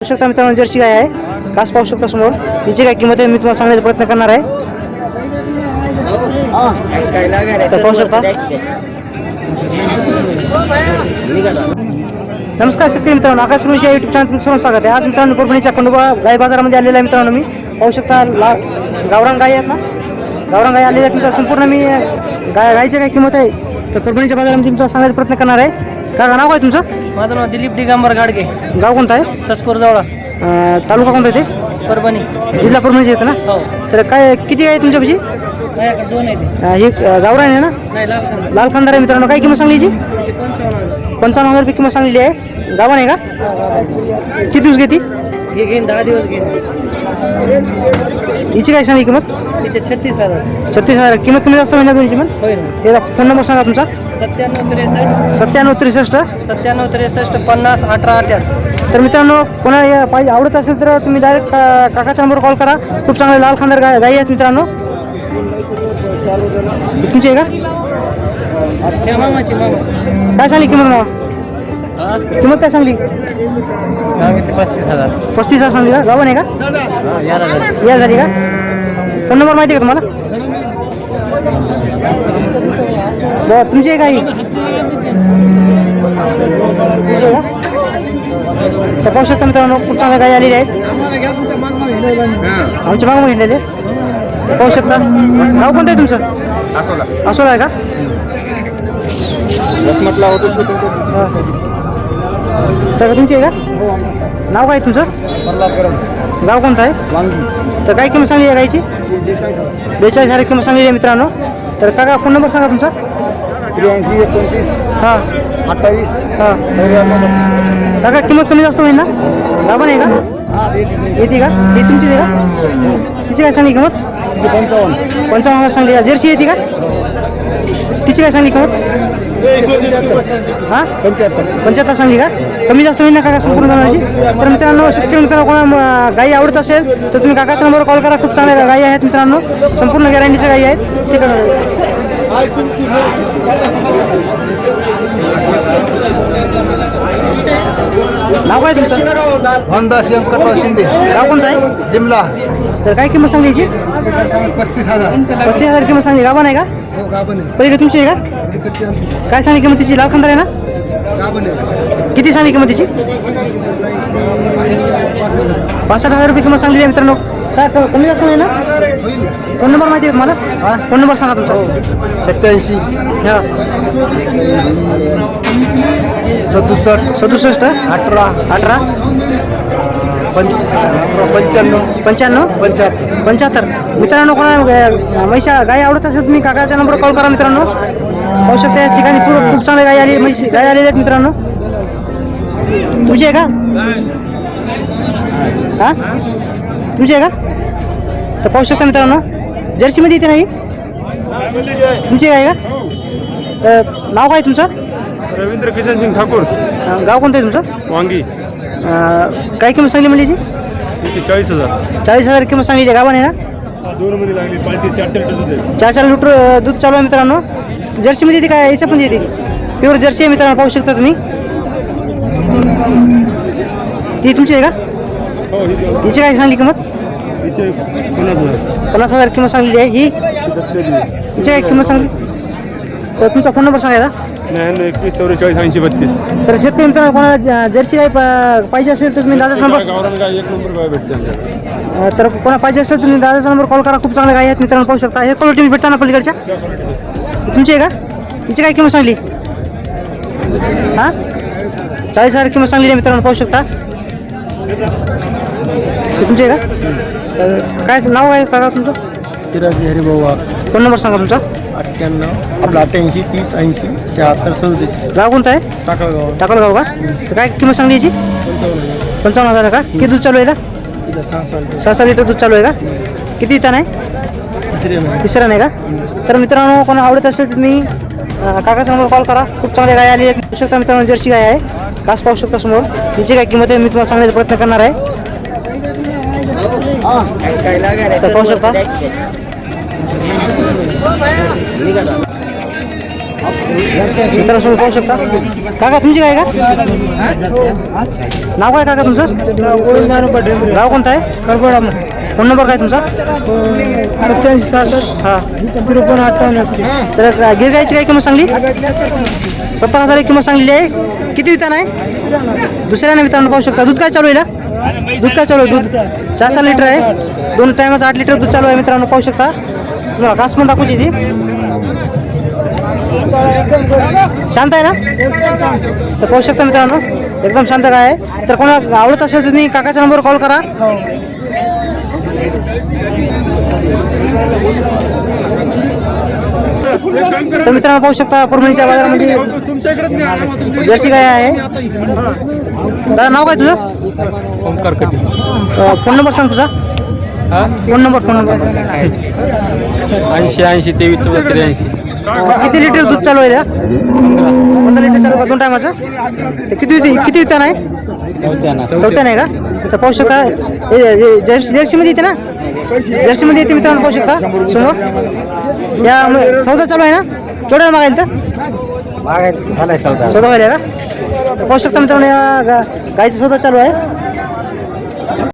पाहू शकता मित्रांनो जर्सी गाय आहे. कास पाहू शकता समोर. हिची काय किंमत आहे मी तुम्हाला सांगण्याचा प्रयत्न करणार आहे. तर पाहू शकता. नमस्कार शेतकरी मित्रांनो आकाश या युट्यूब चॅनल तुमचं सर्व स्वागत आहे. आज मित्रांनो परभणीच्या खंडोबा गाय बाजारामध्ये आलेला आहे मित्रांनो मी. पाहू शकता ला गावरान गाय आहेत ना? गावरान गाय आलेल्या आहेत मित्रांनो. संपूर्ण मी गाय गायची काय किंमत आहे? तर परभणीच्या बाजारामध्ये मी तुम्हाला सांगायचा प्रयत्न करणार आहे. काय नाव काय तुमचं? माझं नाव दिलीप दिगंबर गाडगे. गाव कोणतं आहे? ससपूर जवळ. अं, तालुका कोणता आहे ते? परभणी. जिल्हा परभणी येतं ना? हो. तर काय किती आहे तुमच्यापाशी? माझ्याकडे दोन आहे ते. अं, ही गावरान आहे ना? नाही लाल खानदार आहे मित्रांनो. काय किंमत सांगली त्याचे पंचावन्न हजार. पंचावन्न हजार रुपये किंमत सांगलेली आहे. गावान आहे का? हा. किती दिवस घेते? हे घेईन दहा दिवस घेईन. हिची काय सांगली किंमत? तिचे छत्तीस हजार. छत्तीस हजार. किंमत कमी जास्त महिन्यात दोनशे पण? होईल ना. याचा फोन नंबर सांगा तुमचा. सत्त्याण्णव त्रेसष्ट. सत्त्याण्णव त्रेसष्ट? सत्त्याण्णव त्रेसष्ट पन्नास अठरा अठ्याहत्तर. तर मित्रांनो कोणाला या पाहिजे आवडत असेल तर तुम्ही डायरेक्ट काकाच्या नंबरवर कॉल करा. खूप चांगले लाल खानदार गाय गाई आहेत मित्रांनो. तुमची आहे का? मामाची मामाची काय सांगली किंमत मामा? किंमत काय सांगली? पस्तीस हजार. पस्तीस हजार सांगली का? गावन आहे का? हा या झाली का? फोन नंबर माहिती आहे का तुम्हाला? बरं तुमची आहे का ही तुमची आहे का तर पाहू शकता मित्रांनो खूप चांगल्या गाई आलेल्या आहेत. आमच्या मागं घेतलेले. पाहू शकता. गाव कोणतं आहे तुमचं? असोला आहे का? हां. तर तुमची आहे का? नाव काय तुमचं? गाव कोणतं आहे? तर काय किंमत सांगली आहे गायची बेचाळीस हजार. किंमत सांगली आहे मित्रांनो. तर काका फोन नंबर सांगा तुमचा. त्र्याऐंशी एकोणतीस हां. अठ्ठावीस हां. काका किंमत कमी जास्त होईल ना? गाभण आहे का? हा येते का? ही तुमचीच आहे का? तिची काय सांगली किंमत? पंचावन्न. पंचावन्न हजार सांगली जर्सी येते का? तिची काय सांगली किंमत? हां? पंच्याहत्तर. पंच्याहत्तर सांगली का? कमी जास्त होईल ना काका संपूर्ण जनावरांची? तर मित्रांनो शेतकरी मित्रांनो कोणा गाई आवडत असेल तर तुम्ही काकाच्या नंबरवर कॉल करा. खूप चांगल्या गाई आहेत मित्रांनो. संपूर्ण गॅरंटीच्या गाई आहेत. ते करा नाव काय तुमचं? होंदा शंकरराव शिंदे. गाव कोणतं आहे? जिमला तर काय किंमत सांगली याची? पस्तीस हजार. पस्तीस हजार किंमत सांगली. गाभा नाही का? हो गाभण पहिले तुमची आहे का? काय सांगली किंमत तिची लाल खंदार आहे ना? गाभण आहे किती सांगली किंमत तिची पासष्ट हजार रुपये किंमत सांगली आहे मित्रांनो. काय क- कमी जास्त नाही ना? फोन नंबर माहिती आहे तुम्हाला? फोन नंबर सांगा तुमचा. सत्याऐंशी. हा. सदुसष्ट सदुसष्ट अठरा अठरा. पंच पंच्याण्णव. पंच्याण्णव पंच्याहत्तर. पंच्याहत्तर. मित्रांनो कोणा म्हैशा गाय आवडत असेल तुम्ही काकाच्या नंबर कॉल करा मित्रांनो. पाहू शकता या ठिकाणी खूप खूप चांगल्या गाय आली म्हैशी गाय आलेल्या आहेत मित्रांनो. तुझी आहे का? हा? तुझी आहे का? तर पाहू शकता मित्रांनो. जर्सीमध्ये येते नाही? तुमची आहे का? तर नाव काय तुमचं? रवींद्र किशन सिंग ठाकूर. गाव कोणतं आहे तुमचं? वांगी. अं, काय किंमत सांगली म्हणजे तिचे चाळीस हजार. चाळीस हजार किंमत सांगली गावाने ना दोन मध्ये लागली. पाच चार चार. चार चार लिटर अ, दूध चालू आहे मित्रांनो. जर्सीमध्ये येते काय याच्या पण येते. प्युअर जर्सी आहे मित्रांनो पाहू शकता तुम्ही. ती तुमची आहे का? हो ही दोन. हिची काय सांगली किंमत? पन्नास हजार. पन्नास हजार किंमत सांगलेली आहे ही. हिची काय किंमत सांगली? तर तुमचा फोन नंबर सांगायचा नव्याण्णव एकवीस चौवेचाळीस ऐंशी बत्तीस. तर शेतकरी मित्रांनो कोणाला ज- जर्सी गाय प- पाहिजे असेल तर तुम्ही दादाचा नंबर गावरान गाय एक नंबर गाय भेटते आमच्याकडे. अ, तर कोणा पाहिजे असेल तुम्ही दादाचा नंबर कॉल करा खूप चांगल्या गाय आहेत मित्रांनो पाहू शकता. हे क्वालिटी मी भेटता ना पलीकडच्या? तुमची आहे का? हिची काय किंमत सांगली? हां? चाळीस हजार किंमत सांगली आहे मित्रांनो पाहू शकता. ही तुमची आहे का? काय नाव आहे काका तुमचं? हरिभाऊ फोन नंबर सांगा तुमचा. अठ्ठ्याण्णव आपला अठ्ठ्याऐंशी तीस ऐंशी शहात्तर सदतीस. गाव कोणतं आहे? टाकळगाव. टाकलगाव का? तर काय किंमत सांगली याची? पंचावन्न पंचावन्न हजार का? किती दूध चालू आहे का सहा साल सहा सहा लिटर दूध चालू आहे का? किती ताण आहे? तिसरे महिने तिसरा नाही का? तर मित्रांनो कोणा आवडत असेल तुम्ही अं, काकाचा नंबर कॉल करा. खूप चांगल्या गाय आली आहेत पाहू शकता मित्रांनो जर्सी गाय आहे. कास पाहू शकता समोर. तिची काय किंमत आहे? मी तुम्हाला सांगण्याचा प्रयत्न करणार आहे. तर पाहू शकता. तुम्ही पाहू शकता. काका तुमची काय का? नाव काय काका तुमचं? गाव कोणतं आहे? फोन नंबर काय तुमचा? सत्याऐंशी सहासष्ट हां. त्रेपन्न अठ्ठावन्न तर गिर गायची काय किंमत सांगली? सत्तर हजार किंमत सांगलेली आहे. किती वितान आहे? दुसऱ्याने मित्रांनो पाहू शकता. दूध काय चालू आहे दूध काय चालू आहे? दूध चार चार लिटर आहे. दोन टायमाचं आठ लिटर दूध चालू आहे मित्रांनो पाहू शकता. कास पण दाखवची ती शांत आहे ना तर पाहू शकता मित्रांनो एकदम शांत काय? आहे तर कोणाला आवडत असेल तुम्ही काकाच्या नंबरवर कॉल करा. तर मित्रांनो पाहू शकता परभणीच्या बाजारामध्ये जर्सी गाय आहे? दादा नाव काय तुझं? फोन नंबर सांग तुझा. Phone number phone number. ऐंशी ऐंशी तेवीस चौदा अं, किती लिटर दूध चालू आहे? पंधरा लिटर चालू का? दोन टायमाचं किती किती वितान आहे चौथ्याना. चौथ्या नाही का? तर पाहू शकता जर्सी जर्सीमध्ये येते ना? जर्सीमध्ये येते मित्रांनो पाहू शकता समोर या सौदा चालू आहे ना? केवढ्याला मागायला तर? झालाय सौदा सौदा व्हायला का? पाहू शकता मित्रांनो या गा- गाईचा सौदा चालू आहे.